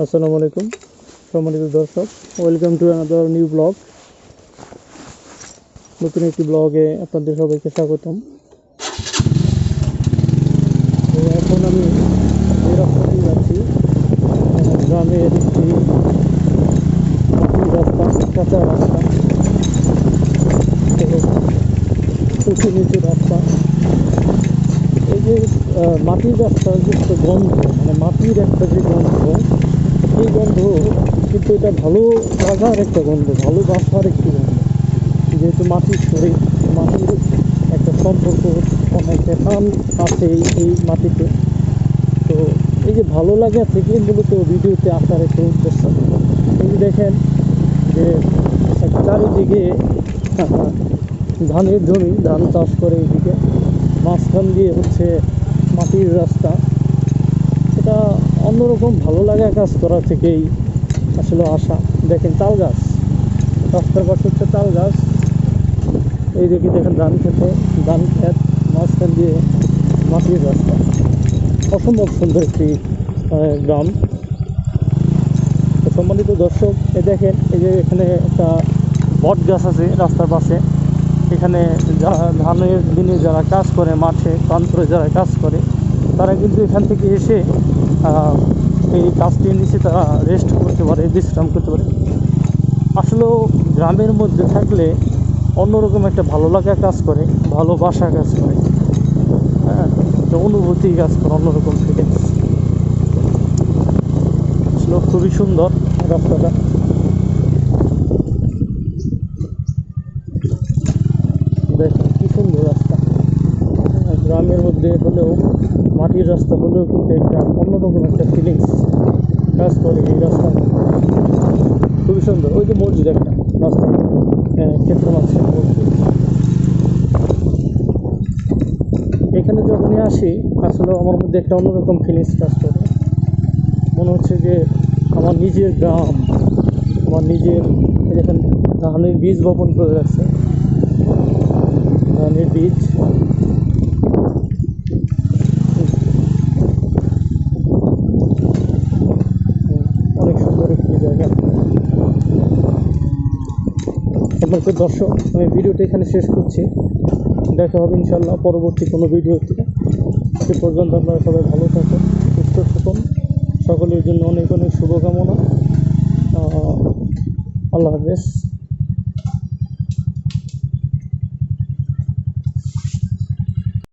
আসসালামু আলাইকুম, সম্মানিত দর্শক, welcome to another new blog নতুন একটি ব্লগে আপনাদের সবাইকে স্বাগতম। এখন আমি যে যাচ্ছি গ্রামের একটি রাস্তা, কাঁচা রাস্তা। উঁচু নিচু রাস্তা। এই যে মাটির রাস্তার যে গন্ধ মানে মাটির একটা যে গন্ধ এই গন্ধ, কিন্তু এটা ভালো লাগার একটা গন্ধ, ভালো বাসার একটি গন্ধ। যেহেতু মাটির শরীর, মাটির একটা সম্পর্ক অনেকটা টান আছে এই মাটিতে। তো এই যে ভালো লাগা থেকে মূলত ভিডিওতে আসার একটা উদ্দেশ্য। এই দেখেন যে চারিদিকে ধানের জমি, ধান চাষ করে এইদিকে মাঝখান দিয়ে হচ্ছে মাটির রাস্তা। এটা অন্যরকম ভালো লাগা কাজ করা থেকেই আসলে আশা দেখেন তাল গাছ। রাস্তার পাশে হচ্ছে তাল গাছ। এই দিকে দেখেন ধান খেতে ধান ক্ষেত, মাঝখান দিয়ে মাটির রাস্তা। অসম্ভব সুন্দর একটি গ্রাম। সম্মানিত দর্শক এই দেখেন, এই যে এখানে একটা বট গাছ আছে রাস্তার পাশে। এখানে ধানের দিনে যারা কাজ করে, মাঠে প্রান্তরে যারা কাজ করে তারা কিন্তু এখান থেকে এসে এই গাছটির নিচে তারা রেস্ট করতে পারে, বিশ্রাম করতে পারে। আসলেও গ্রামের মধ্যে থাকলে অন্যরকম একটা ভালো লাগা কাজ করে ভালোবাসা কাজ করে হ্যাঁ অনুভূতি কাজ করে অন্যরকম থেকে। আসলে খুবই সুন্দর রাস্তাটা। দেখেন, কি সুন্দর রাস্তা। গ্রামের মধ্যে হলেও মাটির রাস্তা হলেও কিন্তু একটা অন্যরকম একটা ফিলিংস কাজ করে এই রাস্তা। খুবই সুন্দর। ওই যে মসজিদ একটা রাস্তা। হ্যাঁ ক্ষেত্র মাঝে মসজিদ। এখানে যখনই আসি, আসলে আমার মধ্যে একটা অন্যরকম ফিলিংস কাজ করে। মনে হচ্ছে যে আমার নিজের গ্রাম, আমার নিজের এখানে ধানের বীজ বপন করে রাখছে। ধানের বীজ অনেক সুন্দর একটি জায়গা আপনাকে দর্শক, আমি ভিডিওটা এখানে শেষ করছি। দেখা হবে ইনশাল্লাহ পরবর্তী কোনো ভিডিওতে সে পর্যন্ত আপনারা সবাই ভালো থাকুন, সুস্থ থাকুন। সকলের জন্য অনেক অনেক শুভকামনা। আল্লাহ হাফেজ।